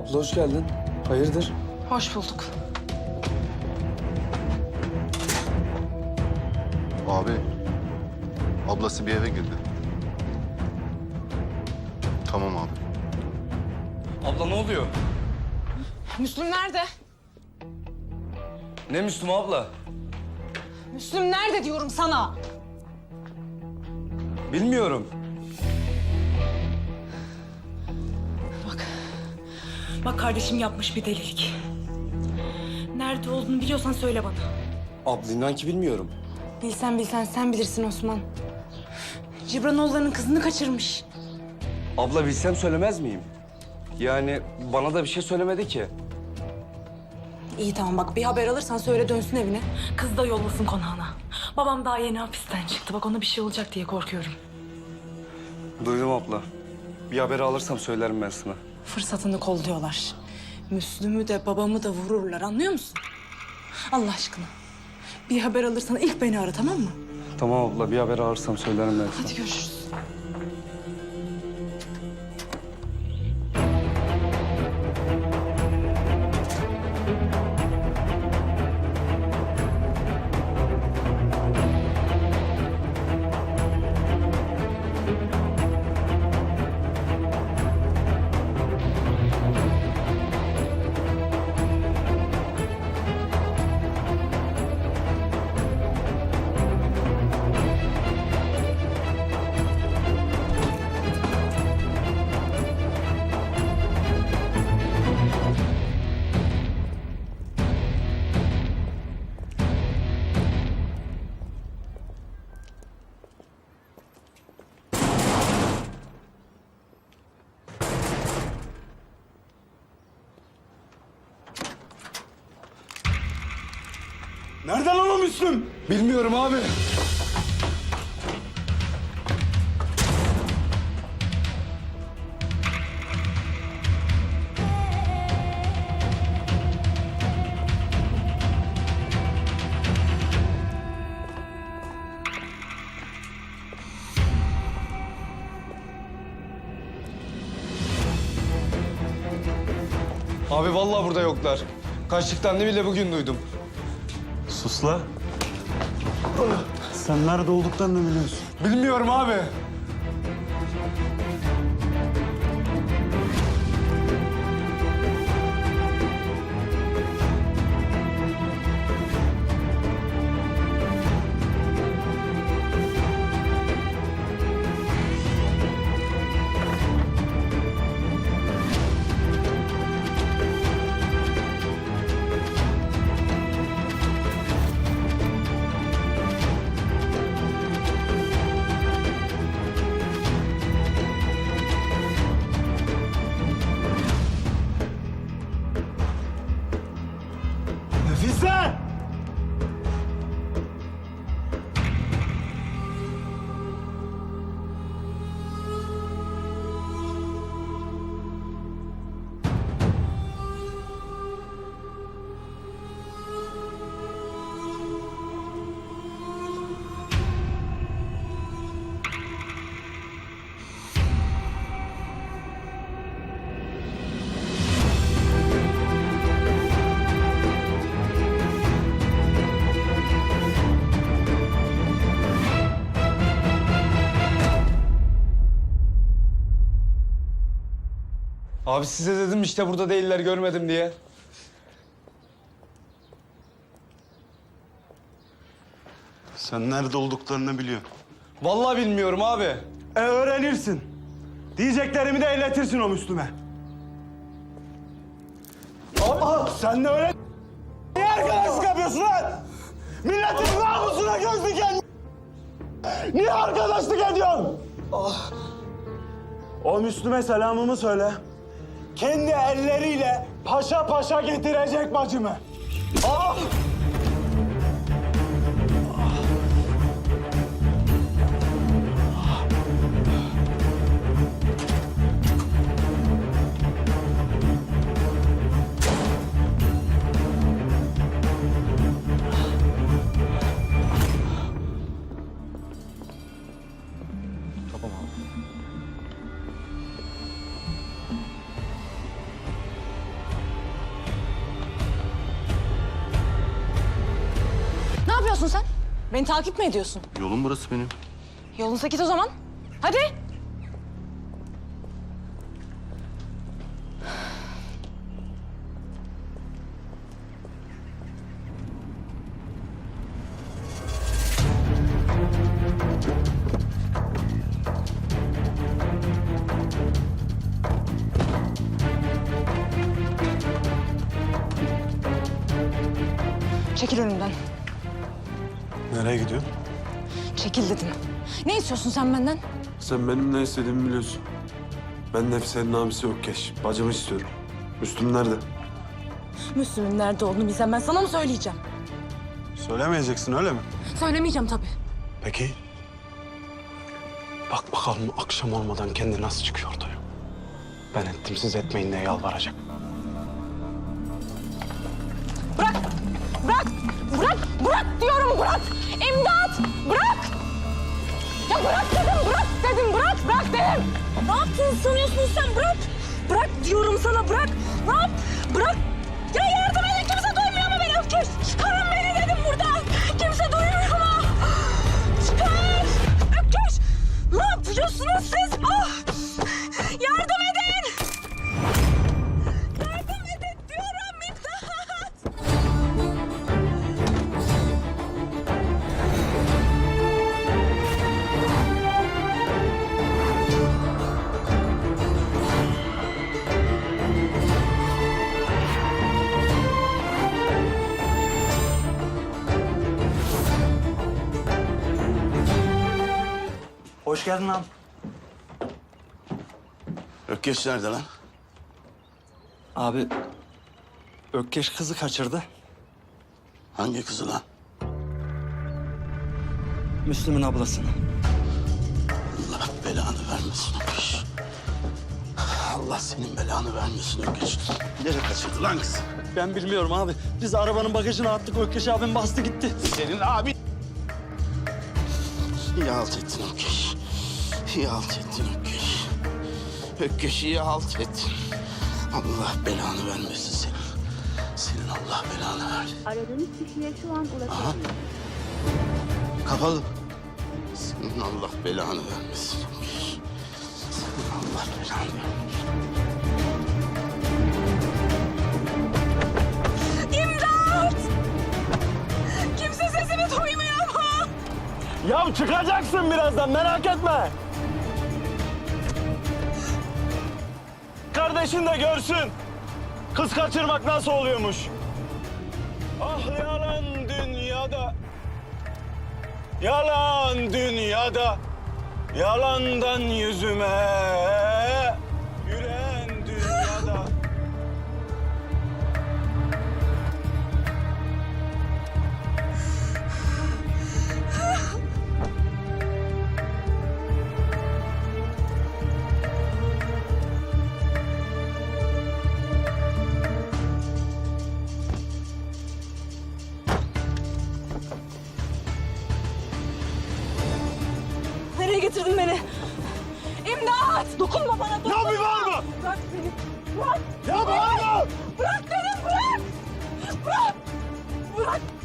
Abla hoş geldin. Hayırdır? Hoş bulduk. Abi, ablası bir eve girdi. Tamam abi. Abla ne oluyor? Müslüm nerede? Ne Müslüm abla? Müslüm nerede diyorum sana? Bilmiyorum. Bak kardeşim yapmış bir delilik. Nerede olduğunu biliyorsan söyle bana. Abla inan ki bilmiyorum. Bilsen bilsen sen bilirsin Osman. Cibranoğullarının kızını kaçırmış. Abla bilsem söylemez miyim? Yani bana da bir şey söylemedi ki. İyi tamam bak bir haber alırsan söyle dönsün evine. Kız da yollasın konağına. Babam daha yeni hapisten çıktı. Bak ona bir şey olacak diye korkuyorum. Duydum abla. Bir haberi alırsam söylerim ben sana. Fırsatını kolluyorlar. Müslüm'ü de babamı da vururlar anlıyor musun? Allah aşkına. Bir haber alırsan ilk beni ara tamam mı? Tamam abla bir haber alırsam söylerim ben. Hadi görüşürüz. Nereden Müslüm? Bilmiyorum abi. Abi vallahi burada yoklar. Kaçtıklarını bile bugün duydum. Sus la. Sen nerede olduklarını biliyorsun. Bilmiyorum abi. Abi size dedim işte burada değiller görmedim diye. Sen nerede olduklarını biliyorsun. Vallahi bilmiyorum abi. E öğrenirsin. Diyeceklerimi de iletirsin o Müslüme. Aa, sen de öyle... Niye arkadaşlık yapıyorsun lan? Milletin namusuna göz diken... Niye arkadaşlık ediyorsun? O Müslüme selamımı söyle. Kendi elleriyle paşa paşa getirecek bacımı. Ah! Yapıyorsun sen? Beni takip mi ediyorsun? Yolum burası benim. Yolunsa git o zaman. Hadi. Çekil önümden. Nereye gidiyorsun? Çekil dedim. Ne istiyorsun sen benden? Sen benim ne istediğimi biliyorsun. Ben Nefise'nin abisi Ökkeş. Bacımı istiyorum. Müslüm nerede? Müslüm'ün nerede olduğunu bilsem ben sana mı söyleyeceğim? Söylemeyeceksin öyle mi? Söylemeyeceğim tabii. Peki. Bak bakalım akşam olmadan kendi nasıl çıkıyor ortaya. Ben ettim siz etmeyin diye yalvaracak. Bırak dedim bırak dedim bırak bırak dedim! Ne yaptın sanıyorsun sen? Bırak. Bırak diyorum sana bırak. Ne yap? Bırak. Hoş geldin lan. Ökkeş nerede lan? Abi Ökkeş kızı kaçırdı. Hangi kızı lan? Müslüm'ün ablasını. Allah belanı vermesin Ökkeş. Allah senin belanı vermesin Ökkeş. Nereye kaçırdı lan kızı? Ben bilmiyorum abi. Biz arabanın bagajına attık. Ökkeş abim bastı gitti. Senin abi... İyi halt ettin Ökkeş. İyi halt ettin Ökkeş. Ökkeş iyi halt ettin. Allah belanı vermesin senin. Senin Allah belanı versin. Aradığınız kişiye şu an ulaşamıyor. Kapalı. Senin Allah belanı vermesin Ökkeş. Senin Allah belanı vermesin. İmdat. Kimse sesimi duymuyor mu? Ya çıkacaksın birazdan merak etme. Kardeşin de görsün. Kız kaçırmak nasıl oluyormuş. Ah yalan dünyada. Yalan dünyada. Yalandan yüzüme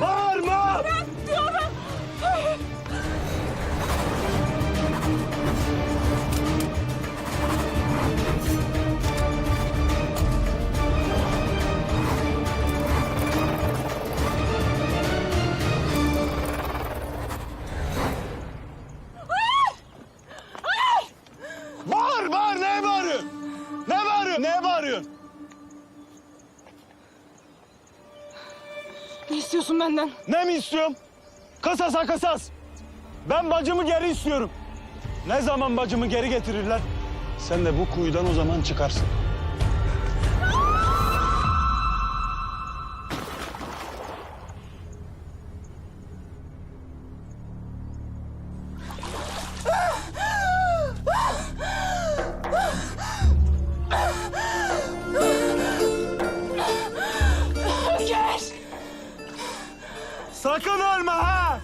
Bırak! İstiyorsun benden? Ne mi istiyorum? Kısasa kısas. Ben bacımı geri istiyorum. Ne zaman bacımı geri getirirler? Sen de bu kuyudan o zaman çıkarsın. Sakın ölme ha!